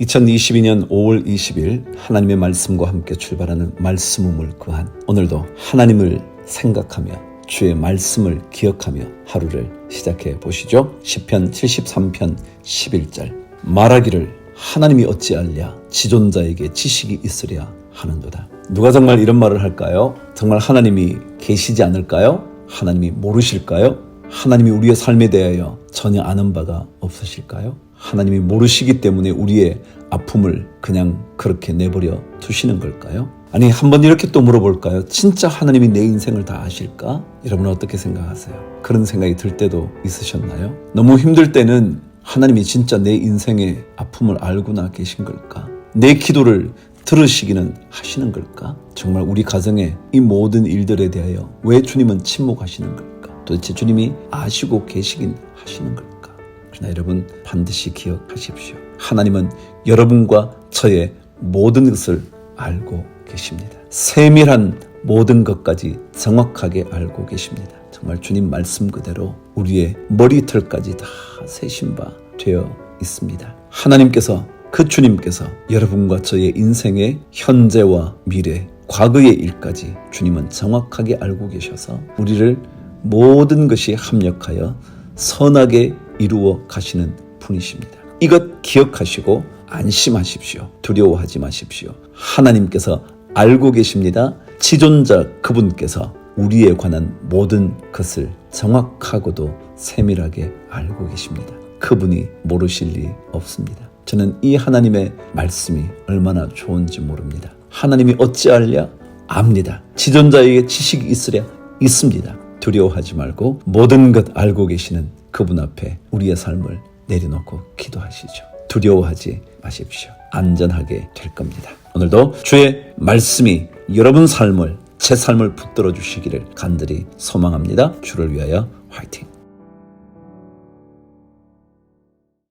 (2022년 5월 20일) 하나님의 말씀과 함께 출발하는 말씀 우물 그한 오늘도 하나님을 생각하며 주의 말씀을 기억하며 하루를 시작해 보시죠. 시편 73편 11절. 말하기를 하나님이 어찌 알랴? 지존자에게 지식이 있으랴 하는도다. 누가 정말 이런 말을 할까요? 정말 하나님이 계시지 않을까요? 하나님이 모르실까요? 하나님이 우리의 삶에 대하여 전혀 아는 바가 없으실까요? 하나님이 모르시기 때문에 우리의 아픔을 그냥 그렇게 내버려 두시는 걸까요? 아니 한번 이렇게 또 물어볼까요? 진짜 하나님이 내 인생을 다 아실까? 여러분은 어떻게 생각하세요? 그런 생각이 들 때도 있으셨나요? 너무 힘들 때는 하나님이 진짜 내 인생의 아픔을 알고나 계신 걸까? 내 기도를 들으시기는 하시는 걸까? 정말 우리 가정의 이 모든 일들에 대하여 왜 주님은 침묵하시는 걸까? 도대체 주님이 아시고 계시긴 하시는 걸까? 그러나 여러분 반드시 기억하십시오. 하나님은 여러분과 저의 모든 것을 알고 계십니다. 세밀한 모든 것까지 정확하게 알고 계십니다. 정말 주님 말씀 그대로 우리의 머리털까지 다 세신 바 되어 있습니다. 하나님께서 그 주님께서 여러분과 저의 인생의 현재와 미래, 과거의 일까지 주님은 정확하게 알고 계셔서 우리를 모든 것이 합력하여 선하게 이루어 가시는 분이십니다. 이것 기억하시고 안심하십시오. 두려워하지 마십시오. 하나님께서 알고 계십니다. 지존자 그분께서 우리에 관한 모든 것을 정확하고도 세밀하게 알고 계십니다. 그분이 모르실 리 없습니다. 저는 이 하나님의 말씀이 얼마나 좋은지 모릅니다. 하나님이 어찌 알랴? 압니다. 지존자에게 지식이 있으랴? 있습니다. 두려워하지 말고 모든 것 알고 계시는 그분 앞에 우리의 삶을 내려놓고 기도하시죠. 두려워하지 마십시오. 안전하게 될 겁니다. 오늘도 주의 말씀이 여러분 삶을 제 삶을 붙들어 주시기를 간절히 소망합니다. 주를 위하여 화이팅!